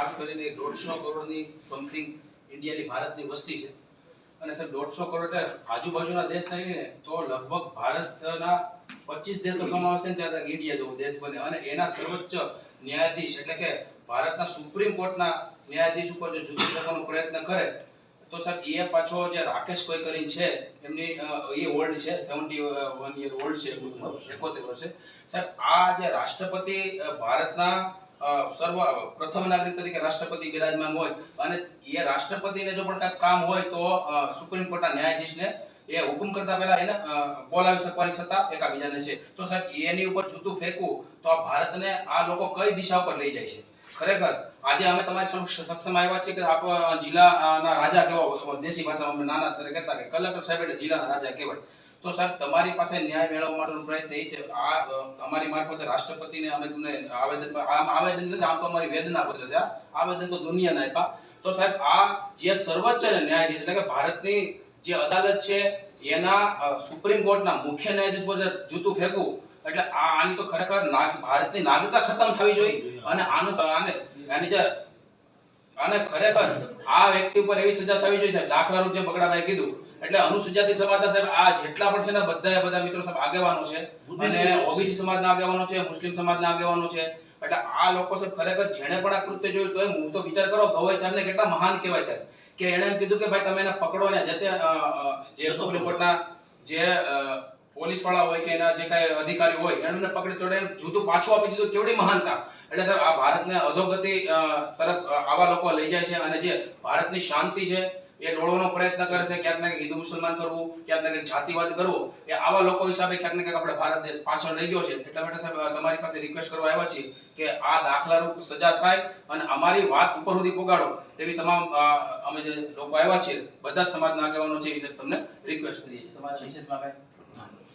ખાસ કરીને દોઢસો કરોડની સમથિંગ ઇન્ડિયાની ભારતની વસ્તી છે. અને સર દોઢસો કરોડ આજુબાજુના દેશ નહીં ને, તો લગભગ ભારતના પચીસ દેશનો સમાવેશ છે ત્યારે ઇન્ડિયા જેવો દેશ બને. અને એના સર્વોચ્ચ ન્યાયાધીશ એટલે કે ભારતના સુપ્રીમ કોર્ટના ન્યાયાધીશ ઉપર જો જુદી શકવાનો પ્રયત્ન કરે, તો સાહેબ, એ પાછો જે રાકેશ કોઈ કરીને છે, એમની એ ઓલ્ડ છે સેવન્ટી વન યર ઓલ્ડ છે, એમની ઉંમર, એકોતેર વર્ષે. સાહેબ, આ જે રાષ્ટ્રપતિ ભારતના સર્વ પ્રથમ નાગરિક તરીકે રાષ્ટ્રપતિ બિરાજમાન હોય અને એ રાષ્ટ્રપતિને જો પણ કંઈક કામ હોય તો સુપ્રીમ કોર્ટના ન્યાયાધીશને એ હુકમ કરતા પહેલા એને બોલાવી શકવાની સત્તા એકાબીજાને છે. તો સાહેબ, એની ઉપર જૂતું ફેંકવું તો આ ભારતને આ લોકો કઈ દિશા ઉપર લઈ જાય છે? ખરેખર, આજે અમે તમારી સક્ષમ આવ્યા છીએ કે આપ જિલ્લાના રાજા કહેવા દેશી ભાષામાં અમે નાના તરીકે કહેતા કે કલેક્ટર સાહેબ એટલે જિલ્લાના રાજા કહેવાય. તો સાહેબ, તમારી પાસે ન્યાય મેળવવા માટેનો પ્રયત્ન એ છે, આ અમારી મારફતે રાષ્ટ્રપતિને અમે તમને આવેદન આમ આવેદન નથી, આમ તો અમારી વેદના પત્ર છે આવેદન તો દુનિયાને આપ્યા. તો સાહેબ, આ જે સર્વોચ્ચ ન્યાયાધીશ એટલે કે ભારતની જે અદાલત છે, એના સુપ્રીમ કોર્ટના મુખ્ય ન્યાયાધીશ પર જૂતું ફેંકવું. એટલે આ, આની તો ખરેખર નાગ, ભારતની નાગરિકતા ખતમ થવી જોઈએ. અને આનું આને, આની જે, અને ખરેખર આ વ્યક્તિ ઉપર એવી સજા થવી જોઈએ દાખલા રૂપ જે બગડાભાઈ કીધું એટલે અનુસૂચિત સમાજના સાહેબ આ જેટલા પણ છે ને બધા બધા મિત્રો સાહેબ આગેવાનો છે. અને ઓબીસી સમાજના આગેવાનો છે મુસ્લિમ સમાજના આગેવાનો છે. એટલે આ લોકો સાહેબ ખરેખર જેણે પણ આ કૃત્ય જોયું તો હું તો વિચાર કરો ગવાઈ સાહેબને કેટલા મહાન કહેવાય સાહેબ. કે એણે એમ કીધું કે ભાઈ તમે એને પકડો ને જે જે સુપ્રીમ કોર્ટના જે પોલીસવાળા હોય કે એના જે કાંઈ અધિકારી હોય એમને પકડી તોડે જૂતું પાછું આપી દીધું કેવડી મહાનતા. એટલે સાહેબ આ ભારતને અધોગતિ તરફ આવા લોકો લઈ જાય છે અને જે ભારતની શાંતિ છે એ ડોળવાનો પ્રયત્ન કરે છે, ક્યાંક ને હિન્દુ મુસલમાન કરવું, ક્યાંક ને જાતિવાદ કરવો, એ આવા લોકો હિસાબે ક્યાંક ને ક્યાંક આપણે ભારત દેશ પાછળ રહી ગયો છે. એટલા માટે સાહેબ તમારી પાસે રિક્વેસ્ટ કરવા આવ્યા છીએ કે આ દાખલારૂપ સજા થાય અને અમારી વાત ઉપર સુધી પહોંચાડો તેવી તમામ અમે જે લોકો આવ્યા છીએ, બધા સમાજના આગેવાનો છે એ વિશે તમને રિક્વેસ્ટ કરીએ છીએ. તમારા વિશેષમાં કાંઈ?